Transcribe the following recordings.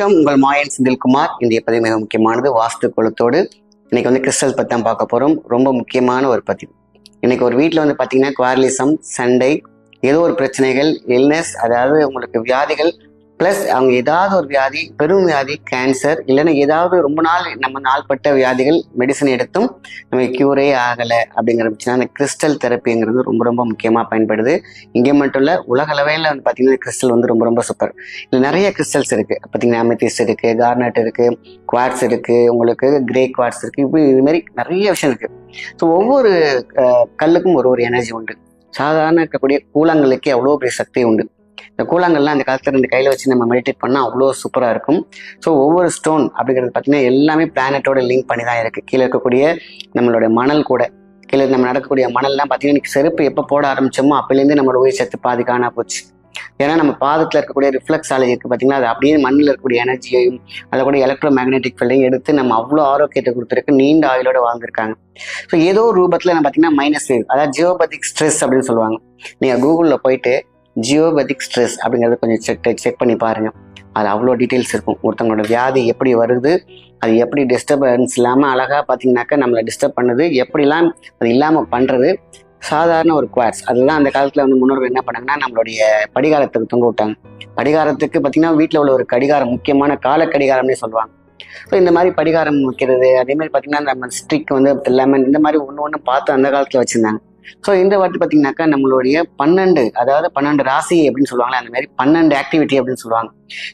வணக்கம். உங்கள் மாயன் செந்தில்குமார். இந்திய பதிவு மிக முக்கியமானது. வாஸ்து குலத்தோடு இன்னைக்கு வந்து கிறிஸ்டல் பற்றி தான் பார்க்க போகிறோம் ரொம்ப முக்கியமான ஒரு பதிவு. இன்னைக்கு ஒரு வீட்டில் வந்து பார்த்தீங்கன்னா குவாரலிசம் சண்டை ஏதோ ஒரு பிரச்சனைகள் இல்னஸ் அதாவது உங்களுக்கு வியாதிகள் ப்ளஸ் அவங்க ஏதாவது ஒரு வியாதி பெரும் வியாதி கேன்சர் இல்லைன்னா ஏதாவது ரொம்ப நாள் நம்ம நாள்பட்ட வியாதிகள் மெடிசன் எடுத்தும் நமக்கு க்யூரே ஆகலை அப்படிங்கிற பிரச்சனை அந்த கிறிஸ்டல் தெரப்பிங்கிறது ரொம்ப ரொம்ப முக்கியமாக பயன்படுது. இங்கே மட்டும் இல்லை உலக அளவில் வந்து பார்த்தீங்கன்னா கிறிஸ்டல் வந்து ரொம்ப ரொம்ப சூப்பர் இதில் நிறைய கிறிஸ்டல்ஸ் இருக்குது பார்த்தீங்கன்னா அமெத்திஸ் இருக்குது கார்னட் இருக்குது குவாட்ஸ் இருக்குது உங்களுக்கு கிரே குவாட்ஸ் இருக்குது இப்படி இது மாதிரி நிறைய விஷயம் இருக்குது ஸோ ஒவ்வொரு கல்லுக்கும் ஒரு ஒரு எனர்ஜி உண்டு. சாதாரண இருக்கக்கூடிய கூழாங்கல்லுக்கு அவ்வளோ பெரிய சக்தி உண்டு. இந்த கூழாங்கல்லாம் அந்த காலத்தில் ரெண்டு கையில் வச்சு நம்ம மெடிடேட் பண்ணால் அவ்வளோ சூப்பராக இருக்கும். ஸோ ஒவ்வொரு ஸ்டோன் அப்படிங்கிறது பார்த்தீங்கன்னா எல்லாமே பிளானட்டோட லிங்க் பண்ணி தான் இருக்குது கீழே இருக்கக்கூடிய நம்மளுடைய மணல் கூட. கீழே நம்ம நடக்கக்கூடிய மணல்லாம் பார்த்தீங்கன்னா செருப்பு எப்போ போட ஆரம்பிச்சோமோ அப்போலேருந்து நம்மளோட உயிர் சத்து பாதி காணா போச்சு. ஏன்னா நம்ம பாதத்தில் இருக்கக்கூடிய ரிஃப்ளெக்ஸ் ஆலை இருக்குது பார்த்தீங்கன்னா அது அப்படியே மண்ணில் இருக்கக்கூடிய எனர்ஜியையும் அதை கூட எலக்ட்ரோ மேக்னெட்டிக் ஃபீல்டையும் எடுத்து நம்ம அவ்வளோ ஆரோக்கியத்தை கொடுத்துருக்கு. நீண்ட ஆயுளோட வாழ்ந்திருக்காங்க. ஸோ ஏதோ ஒரு ரூபத்தில் நம்ம பார்த்தீங்கன்னா மைனஸ் வேவ் அதாவது ஜியோபதிக் ஸ்ட்ரெஸ் அப்படின்னு சொல்லுவாங்க. நீங்கள் கூகுளில் போயிட்டு ஜியோபதிக் ஸ்ட்ரெஸ் அப்படிங்கிறத கொஞ்சம் செக் செக் பண்ணி பாருங்கள் அது அவ்வளோ டீட்டெயில்ஸ் இருக்கும். ஒருத்தவங்களோட வியாதி எப்படி வருது அது எப்படி டிஸ்டர்பன்ஸ் இல்லாமல் அழகாக பார்த்தீங்கன்னாக்கா நம்மளை டிஸ்டர்ப் பண்ணுது எப்படிலாம் அது இல்லாமல் பண்ணுறது சாதாரண ஒரு குவாட்ஸ் அதுதான் அந்த காலத்தில் வந்து முன்னோர்கள் என்ன பண்ணாங்கன்னா நம்மளுடைய படிகாரத்துக்கு தொங்க விட்டாங்க. படிகாரத்துக்கு பார்த்தீங்கன்னா வீட்டில் உள்ள ஒரு கடிகாரம் முக்கியமான கால கடிகாரம்னே சொல்லுவாங்க. ஸோ இந்த மாதிரி படிகாரம் வைக்கிறது அதே மாதிரி பார்த்தீங்கன்னா நம்ம ஸ்ட்ரிக் வந்து லெமன் இந்த மாதிரி ஒன்று ஒன்று பார்த்து அந்த காலத்தில் வச்சுருந்தாங்க. ஸோ இந்த வாட்டி பார்த்தீங்கன்னாக்கா நம்மளுடைய பன்னெண்டு அதாவது பன்னெண்டு ராசி அப்படின்னு சொல்லுவாங்களே அந்த மாதிரி பன்னெண்டு ஆக்டிவிட்டி அப்படின்னு சொல்லுவாங்க.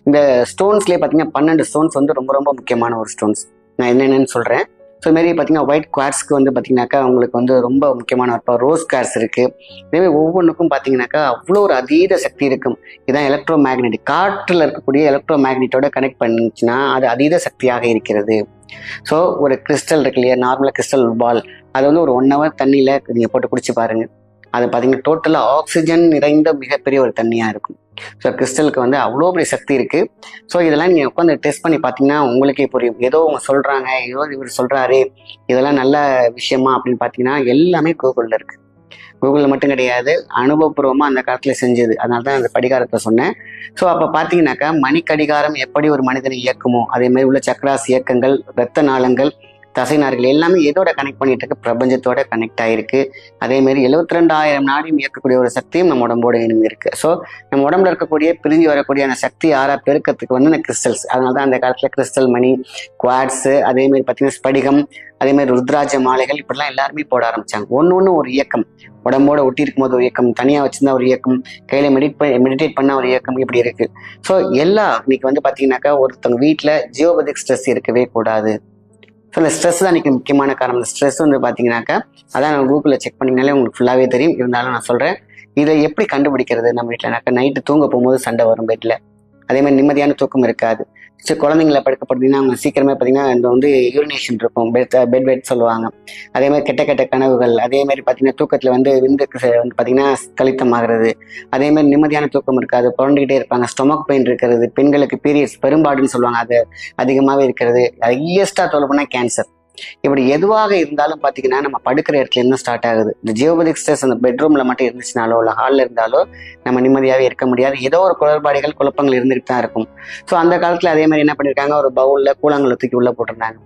இந்த ஸ்டோன்ஸ்லேயே பார்த்தீங்கன்னா பன்னெண்டு ஸ்டோன்ஸ் வந்து ரொம்ப ரொம்ப முக்கியமான ஒரு ஸ்டோன்ஸ் நான் என்னென்னு சொல்கிறேன் ஸோ மாரி பார்த்தீங்கன்னா ஒயிட் குவார்ஸ்க்கு வந்து பார்த்தீங்கன்னாக்கா உங்களுக்கு வந்து ரொம்ப முக்கியமான இப்போ ரோஸ் குவாட்ஸ் இருக்குது இதேமாதிரி ஒவ்வொன்றுக்கும் பார்த்தீங்கன்னாக்கா அவ்வளோ ஒரு அதீத சக்தி இருக்கும். இதான் எலக்ட்ரோ மேக்னெட்டிக் காற்றில் இருக்கக்கூடிய எலக்ட்ரோ மேக்னெட்டோட கனெக்ட் பண்ணிச்சுன்னா அது அதீத சக்தியாக இருக்கிறது. ஸோ ஒரு கிறிஸ்டல் இருக்கு இல்லையா? நார்மலாக கிறிஸ்டல் பால் அது வந்து ஒரு ஒன் ஹவர் தண்ணியில் நீங்கள் போட்டு குடிச்சு பாருங்க. அது பார்த்தீங்கன்னா டோட்டலாக ஆக்சிஜன் நிறைந்த மிகப்பெரிய ஒரு தண்ணியாக இருக்கும். ஸோ கிறிஸ்டலுக்கு வந்து அவ்வளோ பெரிய சக்தி இருக்குது ஸோ இதெல்லாம் நீங்கள் உட்காந்து டெஸ்ட் பண்ணி பார்த்தீங்கன்னா உங்களுக்கே புரியும். ஏதோ அவங்க சொல்கிறாங்க ஏதோ இவர் சொல்கிறாரு இதெல்லாம் நல்ல விஷயமா அப்படின்னு பார்த்தீங்கன்னா எல்லாமே கூகுளில் இருக்குது கூகுளில் மட்டும் கிடையாது. அனுபவபூர்வமாக அந்த காலத்தில் செஞ்சது. அதனால தான் அந்த படிகாரத்தை சொன்னேன். ஸோ அப்போ பார்த்தீங்கன்னாக்கா மணிக்கடிகாரம் எப்படி ஒரு மனிதனை இயக்குமோ அதே மாதிரி உள்ள சக்கராஸ் இயக்கங்கள் இரத்த நாளங்கள் தசைநார்கள் எல்லாமே எதோட கனெக்ட் பண்ணிட்டு இருக்கு பிரபஞ்சத்தோட கனெக்ட் ஆயிருக்கு. அதே மாதிரி எழுபத்தி ரெண்டாயிரம் நாடியும் இயக்கக்கூடிய ஒரு சக்தியும் நம்ம உடம்போட இனிமே இருக்கு ஸோ நம்ம உடம்புல இருக்கக்கூடிய பிரிஞ்சு வரக்கூடிய அந்த சக்தி ஆறா பெருக்கத்துக்கு வந்து இந்த கிறிஸ்டல்ஸ் அதனால தான் அந்த காலத்துல கிறிஸ்டல் மணி குவாட்ஸ் அதே மாதிரி பார்த்தீங்கன்னா ஸ்படிகம் அதே மாதிரி ருத்ராஜ மாலைகள் இப்படிலாம் எல்லாருமே போட ஆரம்பிச்சாங்க. ஒன்று ஒன்று ஒரு இயக்கம். உடம்போட ஒட்டி இருக்கும்போது ஒரு இயக்கம் தனியாக வச்சிருந்தா ஒரு இயக்கம் கையில மெடிட் மெடிடேட் பண்ண ஒரு இயக்கம் இப்படி இருக்கு. ஸோ எல்லா இன்னைக்கு வந்து பார்த்தீங்கன்னாக்கா ஒருத்தவங்க வீட்டில் ஜியோபதிக் ஸ்ட்ரெஸ் இருக்கவே கூடாது. ஸோ இந்த ஸ்ட்ரெஸ் தான் எனக்கு முக்கியமான காரணம். இந்த ஸ்ட்ரெஸ் வந்து பார்த்தீங்கன்னாக்கா அதான் நான் கூகுளில் செக் பண்ணிங்கனாலே உங்களுக்கு ஃபுல்லாகவே தெரியும். இருந்தாலும் நான் சொல்கிறேன் இதை எப்படி கண்டுபிடிக்கிறது நம்ம வீட்டில்னாக்கா நைட்டு தூங்க போகும்போது சண்டை வரும் பெட்டில் அதே மாதிரி நிம்மதியான தூக்கம் இருக்காது. சரி குழந்தைங்கள படுக்கப்படுறீங்கன்னா அவங்க சீக்கிரமே பார்த்தீங்கன்னா இந்த வந்து யூரினேஷன் இருக்கும். பெட் பெட் பெட் சொல்லுவாங்க. அதே மாதிரி கெட்ட கெட்ட கனவுகள். அதே மாதிரி பார்த்தீங்கன்னா தூக்கத்தில் வந்து விந்துக்கு வந்து பார்த்தீங்கன்னா கழித்தமாகிறது அதே மாதிரி நிம்மதியான தூக்கம் இருக்காது புரண்டுக்கிட்டே இருப்பாங்க. ஸ்டொமக் பெயின் இருக்கிறது. பெண்களுக்கு பீரியட்ஸ் பெரும்பாடுன்னு சொல்லுவாங்க. அது அதிகமாகவே இருக்கிறது. ஹையஸ்ட்டாக சொல்ல போனால் கேன்சர் இப்படி எதுவாக இருந்தாலும் பார்த்தீங்கன்னா நம்ம படுக்கிற இடத்துல இருந்து ஸ்டார்ட் ஆகுது? இந்த ஜியோபதிக் ஸ்ட்ரெஸ் அந்த பெட்ரூம்ல மட்டும் இருந்துச்சுனாலோ இல்லை ஹாலில் இருந்தாலோ நம்ம நிம்மதியாகவே இருக்க முடியாது. ஏதோ ஒரு குளறுபாடுகள் குழப்பங்கள் இருந்துகிட்டு தான் இருக்கும். ஸோ அந்த காலத்தில் அதே மாதிரி என்ன பண்ணியிருக்காங்க ஒரு பவுலில் கூழாங்கல்ல தூக்கி உள்ளே போட்டிருந்தாங்க.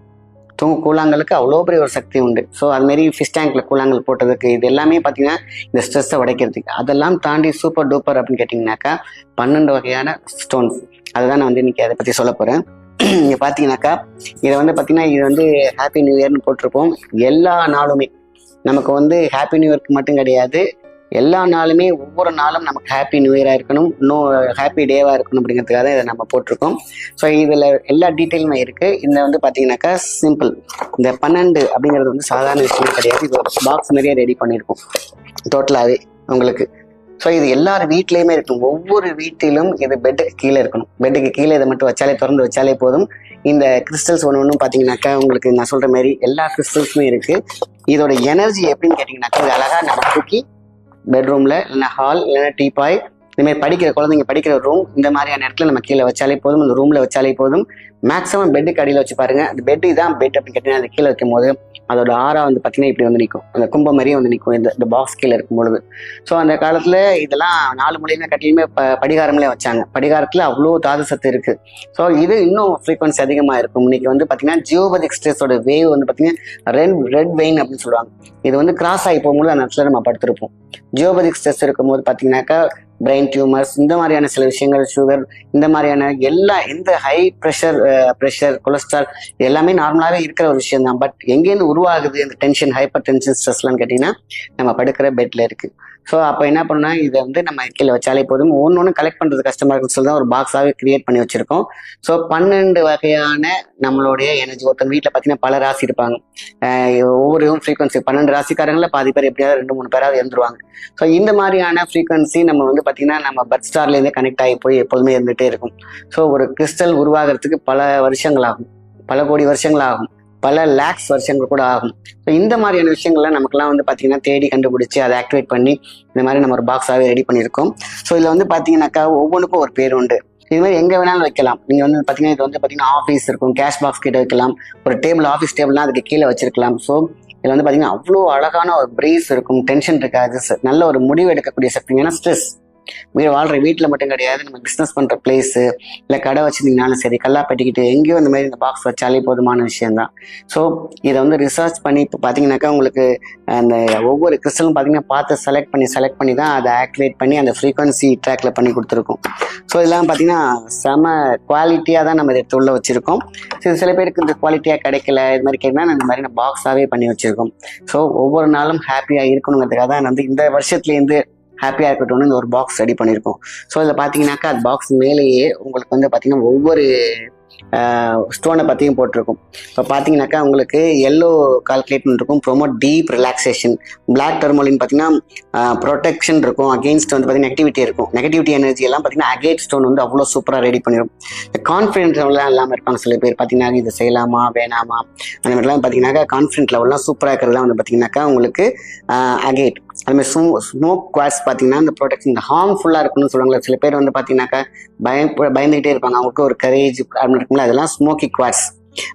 தூங்கு கூழாங்கலுக்கு அவ்வளோ பெரிய ஒரு சக்தி உண்டு. ஸோ அது மாதிரி ஃபிஷ் டேங்க்ல கூழாங்கல் போட்டதுக்கு இது எல்லாமே பார்த்தீங்கன்னா இந்த ஸ்ட்ரெஸ்ஸை உடைக்கிறதுக்கு. அதெல்லாம் தாண்டி சூப்பர் டூப்பர் அப்படின்னு கேட்டிங்கனாக்கா பன்னெண்டு வகையான ஸ்டோன்ஸ் அதுதான் நான் வந்து இன்னைக்கு அதை பற்றி சொல்ல போகிறேன் இங்கே பார்த்தீங்கன்னாக்கா இதை வந்து பார்த்தீங்கன்னா இது வந்து ஹாப்பி நியூ இயர்னு போட்டிருப்போம். எல்லா நாளுமே. நமக்கு வந்து ஹாப்பி நியூ இயர்க்கு மட்டும் கிடையாது. எல்லா நாளுமே ஒவ்வொரு நாளும் நமக்கு ஹாப்பி நியூ இயராக இருக்கணும். நோ ஹாப்பி டேவாக இருக்கணும் அப்படிங்கிறதுக்காக தான் இதை நம்ம போட்டிருக்கோம். ஸோ இதில் எல்லா டீட்டெயிலுமே இருக்குது இந்த வந்து பார்த்தீங்கன்னாக்கா சிம்பிள் இந்த பன்னெண்டு அப்படிங்கிறது வந்து சாதாரண விஷயம் கிடையாது. இது ஒரு பாக்ஸ் மாதிரியே ரெடி பண்ணியிருக்கோம். டோட்டலாகவே உங்களுக்கு. ஸோ இது எல்லார் வீட்லேயுமே இருக்கும் ஒவ்வொரு வீட்டிலும் இது பெட்டுக்கு கீழே இருக்கணும். பெட்டுக்கு கீழே இதை மட்டும் வச்சாலே திறந்து வச்சாலே போதும். இந்த கிறிஸ்டல்ஸ் ஒன்று ஒன்றும் பார்த்தீங்கன்னாக்கா உங்களுக்கு நான் சொல்கிற மாதிரி எல்லா கிறிஸ்டல்ஸுமே இருக்குது இதோட எனர்ஜி எப்படின்னு கேட்டிங்கனாக்கா இது அழகாக நம்ம தூக்கி பெட்ரூமில் இல்லைன்னா ஹால் இல்லைன்னா டீபாய் இந்த மாதிரி படிக்கிற குழந்தைங்க படிக்கிற ரூம் இந்த மாதிரியான இடத்துல நம்ம கீழே வச்சாலே போதும். அந்த ரூம்ல வச்சாலே போதும். மேக்ஸிமம் பெட்டுக்கு அடியில் வச்சு பாருங்க. அந்த பெட்டு இதான் பெட் அப்படின்னு கேட்டீங்கன்னா அது கீழே வைக்கும் போது அதோட ஆறா வந்து பார்த்தீங்கன்னா இப்படி வந்து நிற்கும் அந்த கும்ப மாதிரியே வந்து நிற்கும் இந்த இந்த பாக்ஸ் கீழே இருக்கும் பொழுது ஸோ அந்த காலத்தில் இதெல்லாம் நாலு மூலையுமே கட்டிலுமே ப படிகாரம்லேயே வச்சாங்க. படிகாரத்தில் அவ்வளோ தாது சத்து இருக்கு. ஸோ இது இன்னும் ஃப்ரீக்வன்சி அதிகமாக இருக்கும். இன்னைக்கு வந்து பார்த்தீங்கன்னா ஜியோபதிக் ஸ்ட்ரெஸோட வேவ் வந்து பார்த்தீங்கன்னா ரெட் ரெட் வெயின் அப்படின்னு சொல்லுவாங்க. இது வந்து கிராஸ் ஆகி போகும்போது அந்த இடத்துல நம்ம படுத்திருப்போம். ஜியோபதிக் ஸ்ட்ரெஸ் இருக்கும்போது பார்த்தீங்கன்னாக்கா பிரெயின் டியூமர்ஸ் இந்த மாதிரியான சில விஷயங்கள் சுகர் இந்த மாதிரியான எல்லா எந்த ஹை ப்ரெஷர் ப்ரெஷர் கொலஸ்ட்ரால் எல்லாமே நார்மலாகவே இருக்கிற ஒரு விஷயம் தான் பட் எங்கேருந்து உருவாகுது இந்த டென்ஷன் ஹைப்பர் டென்ஷன் ஸ்ட்ரெஸ்லாம் கேட்டிங்கன்னா நம்ம படுக்கிற பெட்ல இருக்கு. ஸோ அப்போ என்ன பண்ணால் இதை வந்து நம்ம கீழே வச்சாலே போதும். ஒன்று ஒன்று கலெக்ட் பண்ணுறது கஷ்டமாக இருக்குன்னு சொல்லி தான் ஒரு பாக்ஸாகவே கிரியேட் பண்ணி வச்சுருக்கோம். ஸோ பன்னெண்டு வகையான நம்மளுடைய எனர்ஜி ஒருத்தர் வீட்டில் பார்த்தீங்கன்னா பல ராசி இருப்பாங்க. ஒவ்வொரு ஃப்ரீக்வன்சி பன்னெண்டு ராசிக்காரங்களில் பாதி பேர் எப்படியாவது ரெண்டு மூணு பேராவது இருந்துருவாங்க. ஸோ இந்த மாதிரியான ஃப்ரீக்வன்சி நம்ம வந்து பார்த்தீங்கன்னா நம்ம பர்த் ஸ்டார்லேருந்தே கனெக்ட் ஆகி போய் எப்போதுமே இருந்துகிட்டே இருக்கும். ஸோ ஒரு கிறிஸ்டல் உருவாகிறதுக்கு பல வருஷங்கள் ஆகும் பல கோடி வருஷங்கள் ஆகும் பல லேக்ஸ் வருஷங்கள் கூட ஆகும். ஸோ இந்த மாதிரியான விஷயங்கள்லாம் நமக்குலாம் வந்து பார்த்தீங்கன்னா தேடி கண்டுபிடிச்சி அதை ஆக்டிவேட் பண்ணி இந்த மாதிரி நம்ம ஒரு பாக்ஸாகவே ரெடி பண்ணியிருக்கோம். ஸோ இதில் வந்து பார்த்தீங்கன்னாக்கா ஒவ்வொன்றுக்கும் ஒரு பேர் உண்டு. இது மாதிரி எங்கே வேணாலும் வைக்கலாம். நீங்கள் வந்து பார்த்தீங்கன்னா இது வந்து பார்த்தீங்கன்னா ஆஃபீஸ் இருக்கும். கேஷ் பாக்ஸ் கிட்ட வைக்கலாம். ஒரு டேபிள் ஆஃபீஸ் டேபிள்லாம் அதுக்கு கீழே வச்சிருக்கலாம். ஸோ இதில் வந்து பார்த்தீங்கன்னா அவ்வளோ அழகான ஒரு பிரீஸ் இருக்கும். டென்ஷன் இருக்காது. நல்ல ஒரு முடிவு எடுக்கக்கூடிய சக்தி ஏன்னா ஸ்ட்ரெஸ் வீடு வாழ்ற வீட்டில் மட்டும் கிடையாது. நம்ம பிஸ்னஸ் பண்ணுற பிளேஸு இல்லை கடை வச்சுருந்தீங்கனாலும் சரி கல்லா பெட்டிக்கிட்டு எங்கேயோ இந்த மாதிரி இந்த பாக்ஸ் வச்சாலே போதுமான விஷயம்தான். ஸோ இதை வந்து ரிசர்ச் பண்ணி இப்போ பார்த்தீங்கன்னாக்கா உங்களுக்கு அந்த ஒவ்வொரு கிறிஸ்டலும் பார்த்தீங்கன்னா பார்த்து செலக்ட் பண்ணி செலக்ட் பண்ணி தான் அதை ஆக்டிவேட் பண்ணி அந்த ஃப்ரீக்வன்சி ட்ராக்ல பண்ணி கொடுத்துருக்கோம். ஸோ இதெல்லாம் பார்த்தீங்கன்னா செம குவாலிட்டியாக தான் நம்ம இதை எடுத்து உள்ள வச்சுருக்கோம். ஸோ சில பேருக்கு இந்த குவாலிட்டியாக கிடைக்கல இது மாதிரி கேட்டால் இந்த மாதிரி நம்ம பாக்ஸாகவே பண்ணி வச்சுருக்கோம். ஸோ ஒவ்வொரு நாளும் ஹாப்பியாக இருக்கணுங்கிறதுக்காக தான் வந்து இந்த வருஷத்துலேருந்து ஹாப்பியாக இருக்கட்டும்னு இந்த ஒரு பாக்ஸ் ரெடி பண்ணியிருக்கோம் ஸோ இதில் பார்த்தீங்கன்னாக்கா அது பாக்ஸ் மேலேயே உங்களுக்கு வந்து பார்த்தீங்கன்னா ஒவ்வொரு ஸ்டோனை பற்றியும் போட்டிருக்கும். இப்போ பார்த்தீங்கன்னாக்கா உங்களுக்கு எல்லோ கால்குலேட்னு இருக்கும் ப்ரொமோட் டீப் ரிலாக்ஸேஷன் பிளாக் டெர்மோலின் பார்த்தீங்கன்னா ப்ரொடெக்ஷன் இருக்கும். அகெயின்ஸ்ட் வந்து பார்த்தீங்கன்னா நெகட்டிவிட்டி இருக்கும். நெகட்டிவிட்டி எனர்ஜி எல்லாம் பார்த்தீங்கன்னா அகேட் ஸ்டோன் வந்து அவ்வளோ சூப்பராக ரெடி பண்ணிடும் இந்த கான்ஃபிடென்ஸ் லெவலாம் இல்லாமல் இருப்பாங்க சில பேர். பார்த்தீங்கன்னா இது செய்யலாமா வேணாமா? அந்த மாதிரிலாம் பார்த்தீங்கன்னாக்கா கான்ஃபிடென்ட் லெவல்லாம் சூப்பராக இருக்கிறதுலாம் வந்து பார்த்தீங்கன்னாக்கா உங்களுக்கு அகேட் அது மாதிரி ஸ்மோ ஸ்மோக் குவாட்ஸ் பார்த்தீங்கன்னா இந்த ப்ரொடெக்ஷன் இந்த ஹார்ம்ஃபுல்லாக இருக்குன்னு சொல்லுவாங்க சில பேர் வந்து பார்த்தீங்கன்னாக்கா பயம் பயந்துகிட்டே இருப்பாங்க. அவங்களுக்கு ஒரு கரேஜ் அப்படின்னு இருக்கும்ல. அதெல்லாம் ஸ்மோக்கி குவாட்ஸ்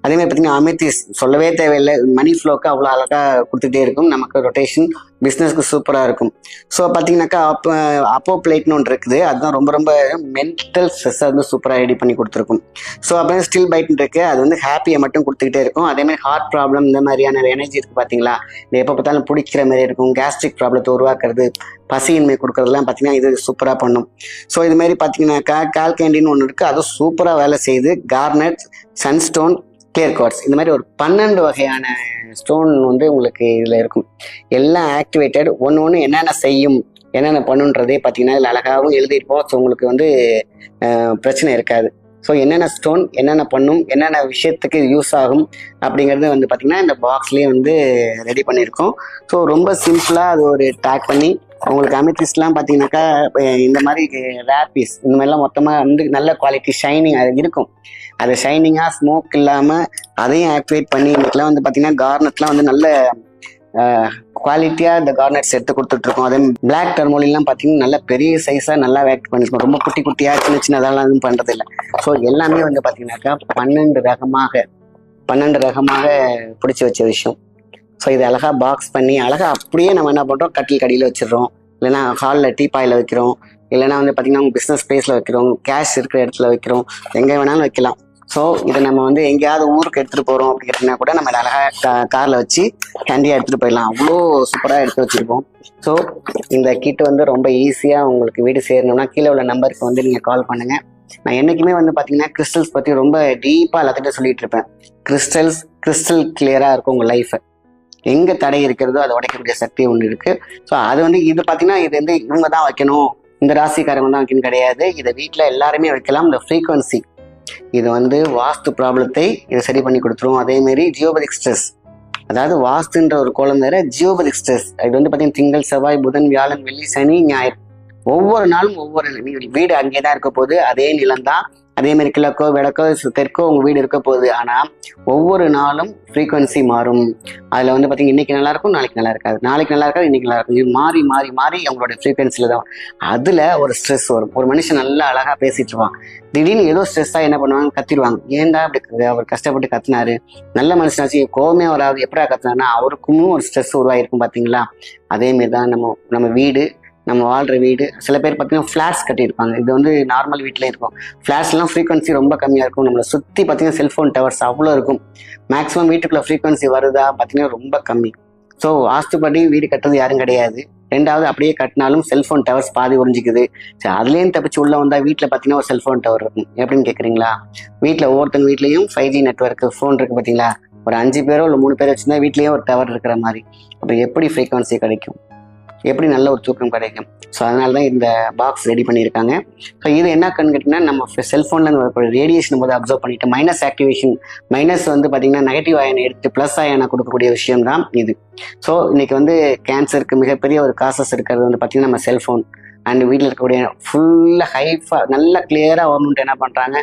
அதே மாதிரி பார்த்தீங்கன்னா அமித்திஸ் சொல்லவே தேவையில்லை. மணி ஃப்ளோக்கு அவ்வளோ அழகாக கொடுத்துட்டே இருக்கும். நமக்கு ரொட்டேஷன் பிஸ்னஸ்க்கு சூப்பராக இருக்கும். ஸோ பார்த்தீங்கன்னாக்கா அப்போ அப்போ பிளேட்னு ஒன்று இருக்குது. அதுதான் ரொம்ப ரொம்ப மென்டல் ஸ்ட்ரெஸ்ஸை வந்து சூப்பராக ரெடி பண்ணி கொடுத்துருக்கும். ஸோ அப்புறம் ஸ்டில் பைட்னு இருக்கு. அது வந்து ஹாப்பியை மட்டும் கொடுத்துக்கிட்டே இருக்கும். அதேமாதிரி ஹார்ட் ப்ராப்ளம் இந்த மாதிரியான எனர்ஜி இருக்குது பார்த்தீங்களா இது எப்போ பார்த்தாலும் பிடிக்கிற மாதிரி இருக்கும். கேஸ்ட்ரிக் ப்ராப்ளத்தை உருவாக்குறது பசியின்மை கொடுக்குறதுலாம் பார்த்தீங்கன்னா இது சூப்பராக பண்ணும். ஸோ இது மாதிரி பார்த்தீங்கன்னாக்கா கால்கேண்டின்னு ஒன்று இருக்குது அதுவும் சூப்பராக வேலை செய்யுது. கார்னட் சன்ஸ்டோன் கிளியர் குவார்ட்ஸ் இந்த மாதிரி ஒரு பன்னெண்டு வகையான ஸ்டோன் வந்து உங்களுக்கு இதில் இருக்கும். எல்லாம் ஆக்டிவேட்டட் ஒன்று ஒன்று என்னென்ன செய்யும் என்னென்ன பண்ணுன்றதே பார்த்தீங்கன்னா இதில் அழகாகவும் எழுதியிருப்போம். ஸோ உங்களுக்கு வந்து பிரச்சனை இருக்காது. ஸோ என்னென்ன ஸ்டோன் என்னென்ன பண்ணும் என்னென்ன விஷயத்துக்கு யூஸ் ஆகும் அப்படிங்கிறது வந்து பார்த்திங்கன்னா இந்த பாக்ஸ்லேயே வந்து ரெடி பண்ணியிருக்கோம். ஸோ ரொம்ப சிம்பிளாக அது ஒரு டேக் பண்ணி உங்களுக்கு அமித்திஸ்ட்லாம் பார்த்தீங்கன்னாக்கா இந்த மாதிரி ரேர் பீஸ் இந்த மாதிரிலாம் மொத்தமாக வந்து நல்ல குவாலிட்டி ஷைனிங் அது இருக்கும். அது ஷைனிங்காக ஸ்மோக் இல்லாமல் அதையும் ஆக்டிவேட் பண்ணி இன்னைக்கெல்லாம் வந்து பார்த்தீங்கன்னா கார்னட்லாம் வந்து நல்ல குவாலிட்டியாக இந்த கார்னட்ஸ் எடுத்து கொடுத்துட்ருக்கோம். அதே பிளாக் டர்மோலிலாம் பார்த்தீங்கன்னா நல்ல பெரிய சைஸாக நல்லா ஆக்ட் பண்ணியிருக்கோம் ரொம்ப குட்டி குட்டியாக சின்ன சின்னதெல்லாம் எதுவும் பண்ணுறது இல்லை ஸோ எல்லாமே வந்து பார்த்தீங்கன்னாக்கா பன்னெண்டு ரகமாக பன்னெண்டு ரகமாக பிடிச்சி வச்ச விஷயம். ஸோ இது அழகாக பாக்ஸ் பண்ணி அழகா அப்படியே நம்ம என்ன பண்ணுறோம் கட்டில் கடியில் வச்சிடுறோம். இல்லைனா ஹாலில் டீப்பாயில் வைக்கிறோம். இல்லைன்னா வந்து பார்த்திங்கன்னா உங்கள் பிஸ்னஸ் ஸ்பேஸில் வைக்கிறோம். கேஷ் இருக்கிற இடத்துல வைக்கிறோம். எங்கே வேணாலும் வைக்கலாம். ஸோ இதை நம்ம வந்து எங்கேயாவது ஊருக்கு எடுத்துகிட்டு போகிறோம் அப்படிங்கிறதுனா கூட நம்ம இதை அழகாக கா காரில் வச்சு கேண்டியாக எடுத்துகிட்டு போயிடலாம். அவ்வளோ சூப்பராக எடுத்து வச்சுருப்போம் ஸோ இந்த கிட் வந்து ரொம்ப ஈஸியாக உங்களுக்கு வீடு சேரணும்னா கீழே உள்ள நம்பருக்கு வந்து நீங்கள் கால் பண்ணுங்கள் நான் என்றைக்குமே வந்து பார்த்தீங்கன்னா கிறிஸ்டல்ஸ் பற்றி ரொம்ப டீப்பாக எல்லாத்திட்ட சொல்லிகிட்டு இருப்பேன். கிறிஸ்டல்ஸ் கிறிஸ்டல் கிளியராக இருக்கும் உங்கள் லைஃபை எங்கே தடை இருக்கிறதோ அதை உடைக்கக்கூடிய சக்தி ஒன்று இருக்கு. ஸோ அது வந்து இது பார்த்தீங்கன்னா இது வந்து இவங்க தான் வைக்கணும். இந்த ராசிக்காரங்க தான் வைக்கணும் கிடையாது. இதை வீட்டில் எல்லாருமே வைக்கலாம். இந்த ஃப்ரீக்வன்சி இது வந்து வாஸ்து ப்ராப்ளத்தை இது சரி பண்ணி கொடுத்துரும். அதேமாரி ஜியோபதிக் ஸ்ட்ரெஸ். அதாவது வாஸ்துன்ற ஒரு கோலம் வேற ஜியோபதிக் ஸ்ட்ரெஸ். இது வந்து பார்த்தீங்கன்னா திங்கள் செவ்வாய் புதன் வியாழன் வெள்ளி சனி ஞாயிறு. ஒவ்வொரு நாளும் ஒவ்வொரு வீடு அங்கே தான் இருக்க போது அதே நிலம் தான் அதே மாதிரி கிழக்கோ விளக்கோ தெற்கோ உங்கள் வீடு இருக்க போகுது. ஆனால் ஒவ்வொரு நாளும் ஃப்ரீக்வன்சி மாறும். அதில் வந்து பார்த்தீங்கன்னா இன்னைக்கு நல்லா இருக்கும் நாளைக்கு நல்லா இருக்காது. நாளைக்கு நல்லா இருக்காது இன்னைக்கு நல்லா இருக்கும் இது மாறி மாறி மாறி அவங்களோட ஃப்ரீக்வன்சில தான் அதில் ஒரு ஸ்ட்ரெஸ் வரும். ஒரு மனுஷன் நல்லா அழகாக பேசிட்டு இருப்பான். திடீர்னு ஏதோ ஸ்ட்ரெஸ்ஸாக என்ன பண்ணுவாங்க? கத்திடுவாங்க. ஏன்டா அப்படி அவர் கஷ்டப்பட்டு கத்துனாரு. நல்ல மனுஷனாச்சு கோவமே வராது. எப்படா கத்துனாருன்னா அவருக்கும் ஒரு ஸ்ட்ரெஸ் உருவாயிருக்கும் பார்த்தீங்களா அதே மாதிரி தான் நம்ம நம்ம வீடு நம்ம வாழ்கிற வீடு. சில பேர் பார்த்தீங்கன்னா ஃப்ளாட்ஸ் கட்டியிருப்பாங்க. இது வந்து நார்மல் வீட்டில் இருக்கும். ஃப்ளாட்ஸ்லாம் ஃப்ரீக்வன்சி ரொம்ப கம்மியாக இருக்கும். நம்மளை சுற்றி பார்த்தீங்கன்னா செல்ஃபோன் டவர்ஸ் அவ்வளோ இருக்கும். மேக்ஸிமம் வீட்டுக்குள்ளே ஃப்ரீக்வன்சி வருதா பார்த்தீங்கன்னா ரொம்ப கம்மி. ஸோ வாஸ்துப்படி வீடு கட்டுறது யாரும் கிடையாது. ரெண்டாவது அப்படியே கட்டினாலும் செல்ஃபோன் டவர்ஸ் பாதி உறிஞ்சிக்குது. சரி அதுலேயும் தப்பிச்சு உள்ளே வந்தால் வீட்டில் பார்த்தீங்கன்னா ஒரு செல்ஃபோன் டவர் இருக்கும். எப்படின்னு கேட்குறீங்களா வீட்டில் ஒவ்வொருத்தங்க வீட்லேயும் ஃபைவ் ஜி நெட்ஒர்க் ஃபோன் இருக்குது பார்த்தீங்களா ஒரு அஞ்சு பேரோ இல்லை மூணு பேரோ வச்சிருந்தா வீட்லேயே ஒரு டவர் இருக்கிற மாதிரி. அப்புறம் எப்படி ஃப்ரீக்வன்சி கிடைக்கும்? எப்படி நல்ல ஒரு தூக்கம் கிடைக்கும். ஸோ அதனால தான் இந்த பாக்ஸ் ரெடி பண்ணியிருக்காங்க. ஸோ இது என்ன கேட்டிங்கன்னா நம்ம செல்ஃபோனில் வரக்கூடிய ரேடியேஷன் போது அப்சர்வ் பண்ணிட்டு மைனஸ் ஆக்டிவேஷன் மைனஸ் வந்து பார்த்தீங்கன்னா நெகட்டிவ் அயனை எடுத்து ப்ளஸ் அயனை கொடுக்கக்கூடிய விஷயம் தான் இது. ஸோ இன்னைக்கு வந்து கேன்சருக்கு மிகப்பெரிய ஒரு காசஸ் இருக்கிறது வந்து பார்த்தீங்கன்னா நம்ம செல்ஃபோன் அண்ட் வீட்டில் இருக்கக்கூடிய ஃபுல்லாக ஹைஃபா நல்லா கிளியராக வரணுன்ட்டு என்ன பண்ணுறாங்க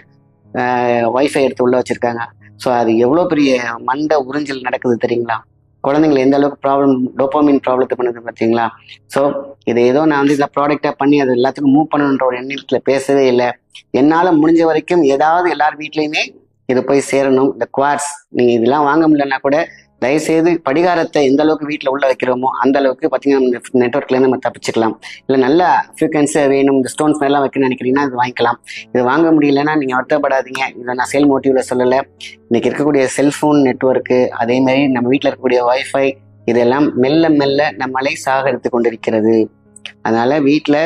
ஒய்ஃபை எடுத்து உள்ளே வச்சுருக்காங்க. ஸோ அது எவ்வளோ பெரிய மண்டை உறிஞ்சல் நடக்குது தெரியுங்களா? குழந்தைங்களை எந்த அளவுக்கு ப்ராப்ளம் டோப்போமின் ப்ராப்ளத்தை பண்ணுது பார்த்தீங்களா? ஸோ இது ஏதோ நான் வந்து இதில் ப்ராடக்டாக பண்ணி அது எல்லாத்துக்கும் மூவ் பண்ணணுன்ற ஒரு எண்ணத்தில் பேசவே இல்லை. என்னால் முடிஞ்ச வரைக்கும் ஏதாவது எல்லார் வீட்லேயுமே இது போய் சேரணும். இந்த குவார்ட்ஸ் நீங்கள் இதெல்லாம் வாங்க முடியலன்னா கூட தயவுசெய்து படிகாரத்தை எந்த அளவுக்கு வீட்டில் உள்ள வைக்கிறோமோ அந்த அளவுக்கு பார்த்தீங்கன்னா நம்ம நெட்ஒர்க்லேருந்து நம்ம தப்பிச்சுக்கலாம். இல்லை நல்ல ஃப்ரீக்வன்சியாக வேணும் இந்த ஸ்டோன்ஸ் மாதிரிலாம் வைக்கணும்னு நினைக்கிறீங்கன்னா இது வாங்கிக்கலாம். இது வாங்க முடியலன்னா நீங்கள் வருத்தப்படாதீங்க. இதை நான் சேல் மோட்டிவில் சொல்லலை. இன்னைக்கு இருக்கக்கூடிய செல்ஃபோன் நெட்ஒர்க்கு அதேமாதிரி நம்ம வீட்டில் இருக்கக்கூடிய வைஃபை இதெல்லாம் மெல்ல மெல்ல நம்மளை சாகரித்து கொண்டிருக்கிறது. அதனால் வீட்டில்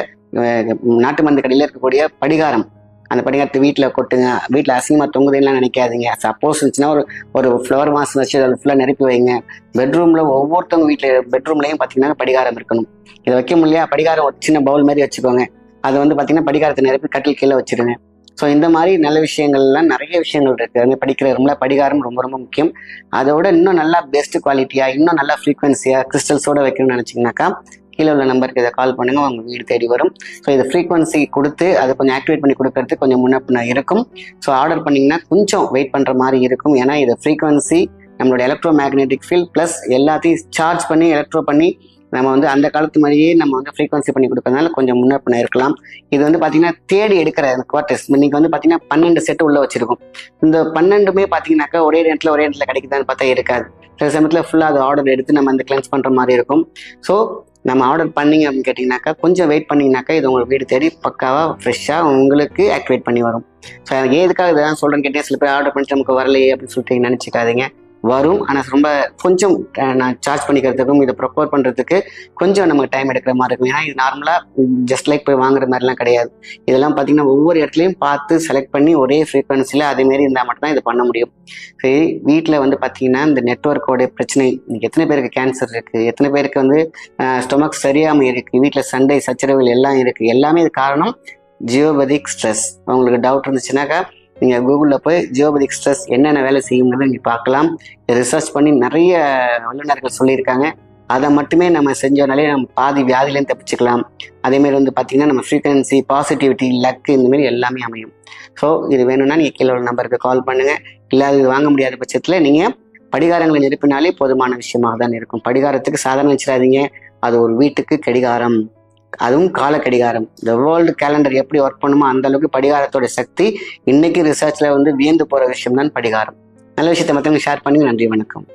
நாட்டு மருந்து கடையில் இருக்கக்கூடிய படிகாரம் அந்த படிகாரத்தை வீட்டில் கொட்டுங்க. வீட்டில் அசிங்கமாக தொங்குதுலாம் நினைக்காதீங்க. சப்போஸ் இருந்துச்சுன்னா ஒரு ஒரு ஃப்ளவர் மாஸ் வச்சு அதில் ஃபுல்லாக நிரப்பி வைங்க. பெட்ரூமில் ஒவ்வொருத்தவங்க வீட்டில் பெட்ரூம்லையும் பார்த்தீங்கன்னா படிகாரம் இருக்கணும். இதை வைக்க முடியலையா? படிகாரம் ஒரு சின்ன பவுல் மாதிரி வச்சுக்கோங்க. அதை வந்து பார்த்தீங்கன்னா படிகாரத்தை நிரப்பி கட்டில் கீழே வச்சுருங்க. ஸோ இந்த மாதிரி நல்ல விஷயங்கள்லாம் நிறைய விஷயங்கள் இருக்குது அந்த படிக்கிற ரூம்ல படிகாரம் ரொம்ப ரொம்ப முக்கியம். அதோட இன்னும் நல்லா பெஸ்ட் குவாலிட்டியாக இன்னும் நல்லா ஃப்ரீக்வன்சியாக கிறிஸ்டல்ஸோடு வைக்கணும்னு நினச்சிங்கனாக்கா கீழே உள்ள நம்பருக்கு இதை கால் பண்ணுங்க உங்க வீடு தேடி வரும். ஸோ இது ஃப்ரீக்வன்சி கொடுத்து அதை கொஞ்சம் ஆக்டிவேட் பண்ணி கொடுக்கறதுக்கு கொஞ்சம் முன்னப்பின இருக்கும். ஸோ ஆர்டர் பண்ணிங்கன்னா கொஞ்சம் வெயிட் பண்ற மாதிரி இருக்கும். ஏன்னா இது ஃப்ரீக்வன்சி நம்மளோட எலக்ட்ரோ மேக்னெட்டிக் ஃபீல்ட் ப்ளஸ் எல்லாத்தையும் சார்ஜ் பண்ணி எலக்ட்ரோ பண்ணி நம்ம வந்து அந்த காலத்து மாதிரியே நம்ம வந்து ஃப்ரீக்வன்சி பண்ணி கொடுக்கறதுனால கொஞ்சம் முன்ன இருக்கலாம். இது வந்து பார்த்தீங்கன்னா தேடி எடுக்கிற அந்த குவார்டர்ஸ் இன்னைக்கு வந்து பார்த்தீங்கன்னா பன்னெண்டு செட்டு உள்ள வச்சிருக்கும். இந்த பன்னெண்டுமே பார்த்தீங்கன்னாக்கா ஒரே நேரத்தில் ஒரே நேரத்தில் கிடைக்குதான்னு பார்த்தா இருக்காது. சில சமயத்தில் ஃபுல்லாக அது ஆர்டர் எடுத்து நம்ம அந்த கிளென்ஸ் பண்ணுற மாதிரி இருக்கும். ஸோ நம்ம ஆர்டர் பண்ணீங்க அப்படின்னு கேட்டிங்கனாக்கா கொஞ்சம் வெயிட் பண்ணீங்கன்னாக்கா இது உங்களுக்கு வீடு தேடி பக்காவாக ஃப்ரெஷ்ஷாக உங்களுக்கு ஆக்டிவேட் பண்ணி வரும். ஸோ எதுக்காக இதெல்லாம் சொல்கிறேன்னு கேட்டீங்கன்னா சில பேர் ஆர்டர் பண்ணிட்டு நமக்கு வரலையே அப்படின்னு சொல்லிட்டு நினச்சிக்காதீங்க. வரும். ஆனால் ரொம்ப கொஞ்சம் நான் சார்ஜ் பண்ணிக்கிறதுக்கும் இதை ப்ரொப்போர் பண்ணுறதுக்கு கொஞ்சம் நமக்கு டைம் எடுக்கிற மாதிரி இருக்கும். ஏன்னா இது நார்மலாக ஜஸ்ட் லைக் போய் வாங்குற மாதிரிலாம் கிடையாது. இதெல்லாம் பார்த்தீங்கன்னா ஒவ்வொரு இடத்துலையும் பார்த்து செலக்ட் பண்ணி ஒரே ஃப்ரீக்வன்சியில் அதேமாரி இருந்தால் மட்டும்தான் இது பண்ண முடியும். சரி வீட்டில் வந்து பார்த்தீங்கன்னா இந்த நெட்ஒர்க்கோட பிரச்சனை எத்தனை பேருக்கு கேன்சர் இருக்குது எத்தனை பேருக்கு வந்து ஸ்டொமக் சரியாமல் இருக்குது வீட்டில் சண்டை சச்சரவுகள் எல்லாம் இருக்குது எல்லாமே இது காரணம் ஜியோபதிக் ஸ்ட்ரெஸ் உங்களுக்கு டவுட் இருந்துச்சுனாக்கா நீங்கள் கூகுளில் போய் ஜியோபதி எக்ஸ்பிரஸ் என்னென்ன வேலை செய்யுங்கிறத நீங்கள் பார்க்கலாம். ரிசர்ச் பண்ணி நிறைய வல்லுநர்கள் சொல்லியிருக்காங்க. அதை மட்டுமே நம்ம செஞ்சோனாலே நம்ம பாதி வியாதியிலேருந்து தப்பிச்சுக்கலாம். அதேமாரி வந்து பார்த்தீங்கன்னா நம்ம ஃப்ரீக்வன்சி பாசிட்டிவிட்டி லக் இந்தமாரி எல்லாமே அமையும். ஸோ இது வேணும்னா நீங்கள் கீழே உள்ள நம்பருக்கு கால் பண்ணுங்கள் இல்லை இது வாங்க முடியாத பட்சத்தில் நீங்கள் படிகாரங்களை நிரப்பினாலே போதுமான விஷயமாக தான் இருக்கும். படிகாரத்துக்கு சாதாரண வச்சிடாதீங்க. அது ஒரு வீட்டுக்கு கடிகாரம். அதுவும் கால கடிகாரம் இந்த வேர்ல்டு கேலண்டர் எப்படி ஒர்க் பண்ணுமோ அந்த அளவுக்கு படிகாரத்தோட சக்தி இன்னைக்கு ரிசர்ச்ல வந்து வியந்து போற விஷயம் தான் படிகாரம். நல்ல விஷயத்தை மற்றவங்க ஷேர் பண்ணி நன்றி வணக்கம்.